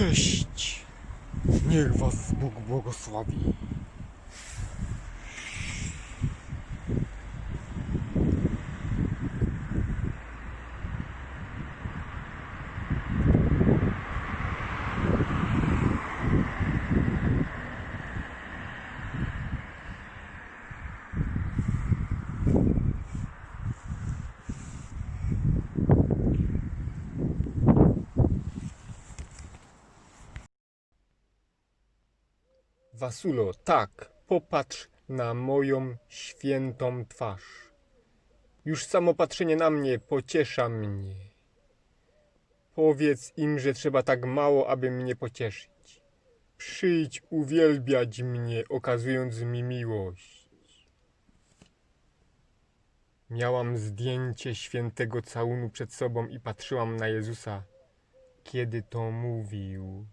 Cześć! Niech was Bóg błogosławi. Wasulo, tak, popatrz na moją świętą twarz. Już samo patrzenie na mnie pociesza mnie. Powiedz im, że trzeba tak mało, aby mnie pocieszyć. Przyjdź uwielbiać mnie, okazując mi miłość. Miałam zdjęcie świętego całunu przed sobą i patrzyłam na Jezusa, kiedy to mówił.